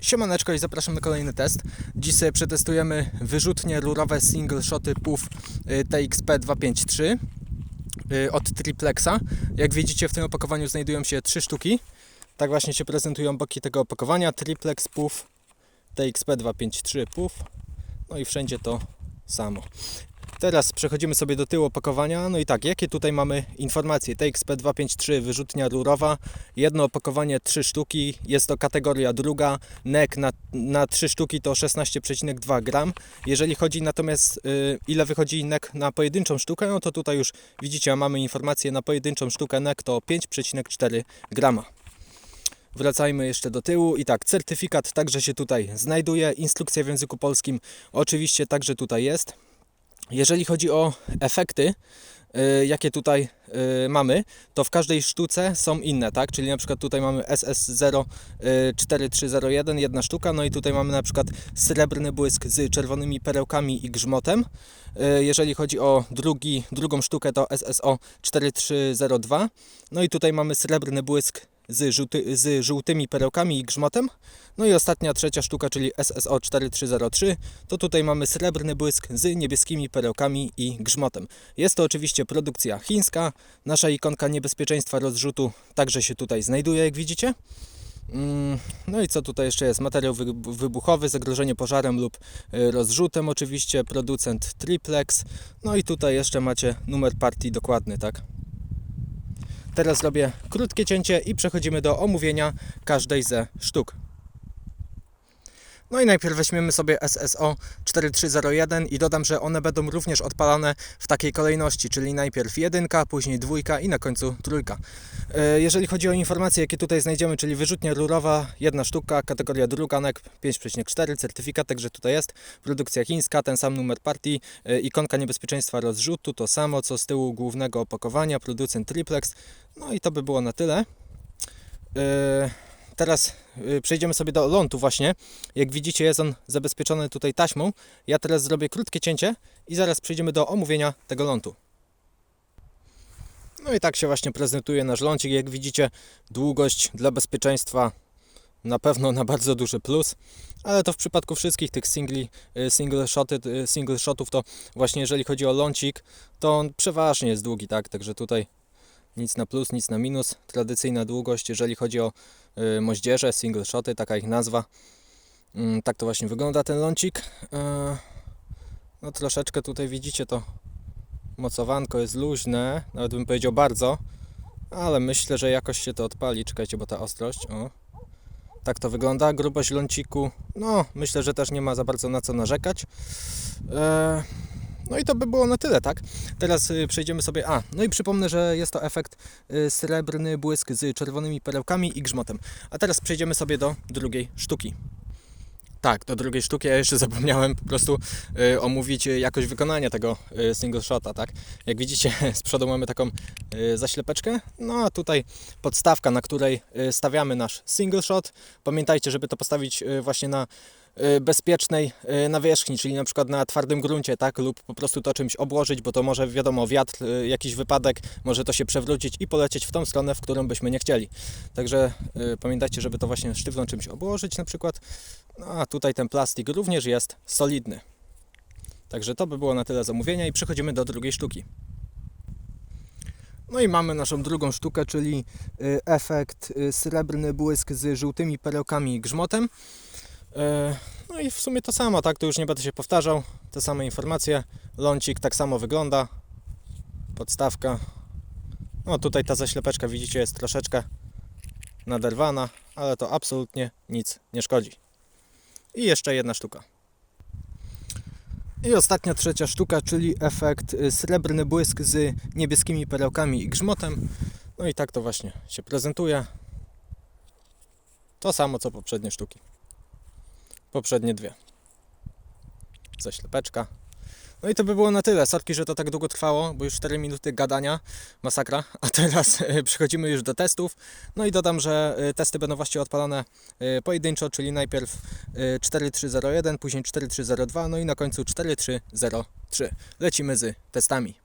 Siemaneczko i zapraszam na kolejny test. Dziś sobie przetestujemy wyrzutnie rurowe single shoty PUF y, TXP 253 y, od Triplexa. Jak widzicie w tym opakowaniu znajdują się trzy sztuki. Tak właśnie się prezentują boki tego opakowania. Triplex PUF TXP 253 PUF. No i wszędzie to samo. Teraz przechodzimy sobie do tyłu opakowania. No i tak, jakie tutaj mamy informacje? TXP 253 wyrzutnia rurowa, jedno opakowanie 3 sztuki, jest to kategoria druga, NEK na, na 3 sztuki to 16,2 gram. Jeżeli chodzi natomiast y, ile wychodzi NEK na pojedynczą sztukę, no to tutaj już widzicie, mamy informację na pojedynczą sztukę NEK to 5,4 grama. Wracajmy jeszcze do tyłu i tak, certyfikat także się tutaj znajduje, instrukcja w języku polskim oczywiście także tutaj jest. Jeżeli chodzi o efekty, y, jakie tutaj y, mamy, to w każdej sztuce są inne, tak? Czyli na przykład tutaj mamy SS0 y, 4301, jedna sztuka, no i tutaj mamy na przykład srebrny błysk z czerwonymi perełkami i grzmotem. Y, Jeżeli chodzi o drugi, drugą sztukę, to SSO 4302, no i tutaj mamy srebrny błysk z, żółty, z żółtymi perełkami i grzmotem. No i ostatnia, trzecia sztuka, czyli SSO 4303, to tutaj mamy srebrny błysk z niebieskimi perełkami i grzmotem. Jest to oczywiście produkcja chińska. Nasza ikonka niebezpieczeństwa rozrzutu także się tutaj znajduje, jak widzicie. Mm, No i co tutaj jeszcze jest? Materiał wy- wybuchowy, zagrożenie pożarem lub y, rozrzutem oczywiście, producent Triplex. No i tutaj jeszcze macie numer partii dokładny, tak? Teraz robię krótkie cięcie i przechodzimy do omówienia każdej ze sztuk. No i najpierw weźmiemy sobie SSO 4301 i dodam, że one będą również odpalane w takiej kolejności, czyli najpierw jedynka, później dwójka i na końcu trójka. E, Jeżeli chodzi o informacje, jakie tutaj znajdziemy, czyli wyrzutnia rurowa, jedna sztuka, kategoria druga, NEK 5,4, certyfikat także tutaj jest, produkcja chińska, ten sam numer partii, e, ikonka niebezpieczeństwa rozrzutu, to samo co z tyłu głównego opakowania, producent Triplex. No i to by było na tyle. E, Teraz przejdziemy sobie do lądu właśnie. Jak widzicie jest on zabezpieczony tutaj taśmą. Ja teraz zrobię krótkie cięcie i zaraz przejdziemy do omówienia tego lądu. No i tak się właśnie prezentuje nasz lącik. Jak widzicie długość dla bezpieczeństwa na pewno na bardzo duży plus, ale to w przypadku wszystkich tych singli, y, single, shoty, y, single shotów to właśnie jeżeli chodzi o lącik, to on przeważnie jest długi, tak? Także tutaj nic na plus, nic na minus. Tradycyjna długość, jeżeli chodzi o y, moździerze, single shoty, taka ich nazwa. Mm, tak to właśnie wygląda ten lącik. Y, no troszeczkę tutaj widzicie to mocowanko jest luźne, nawet bym powiedział bardzo, ale myślę, że jakoś się to odpali. Czekajcie, bo ta ostrość, o. Tak to wygląda, grubość ląciku, no myślę, że też nie ma za bardzo na co narzekać. E, no i to by było na tyle, tak? Teraz y, przejdziemy sobie. A, no i przypomnę, że jest to efekt y, srebrny błysk z czerwonymi perełkami i grzmotem. A teraz przejdziemy sobie do drugiej sztuki. Tak, do drugiej sztuki. Ja jeszcze zapomniałem po prostu y, omówić jakość wykonania tego y, single shota, tak? Jak widzicie, z przodu mamy taką y, zaślepeczkę. No a tutaj podstawka, na której y, stawiamy nasz single shot. Pamiętajcie, żeby to postawić y, właśnie na bezpiecznej y, nawierzchni, czyli na przykład na twardym gruncie, tak, lub po prostu to czymś obłożyć, bo to może, wiadomo, wiatr, y, jakiś wypadek, może to się przewrócić i polecieć w tą stronę, w którą byśmy nie chcieli. Także y, pamiętajcie, żeby to właśnie sztywno czymś obłożyć na przykład. No a tutaj ten plastik również jest solidny. Także to by było na tyle zamówienia i przechodzimy do drugiej sztuki. No i mamy naszą drugą sztukę, czyli y, efekt y, srebrny błysk z żółtymi perełkami i grzmotem. E, No i w sumie to samo, tak? Tu już nie będę się powtarzał. Te same informacje. Lącik tak samo wygląda. Podstawka. No tutaj ta zaślepeczka widzicie jest troszeczkę naderwana, ale to absolutnie nic nie szkodzi. I jeszcze jedna sztuka. I ostatnia trzecia sztuka, czyli efekt y, srebrny błysk z niebieskimi perełkami i grzmotem. No i tak to właśnie się prezentuje. To samo co poprzednie sztuki. Poprzednie dwie. Zaślepeczka. No i to by było na tyle. Sorki, że to tak długo trwało, bo już 4 minuty gadania, masakra. A teraz e, przechodzimy już do testów. No i dodam, że e, testy będą właśnie odpalane e, pojedynczo, czyli najpierw e, 4301, później 4302, no i na końcu 4303. Lecimy z testami.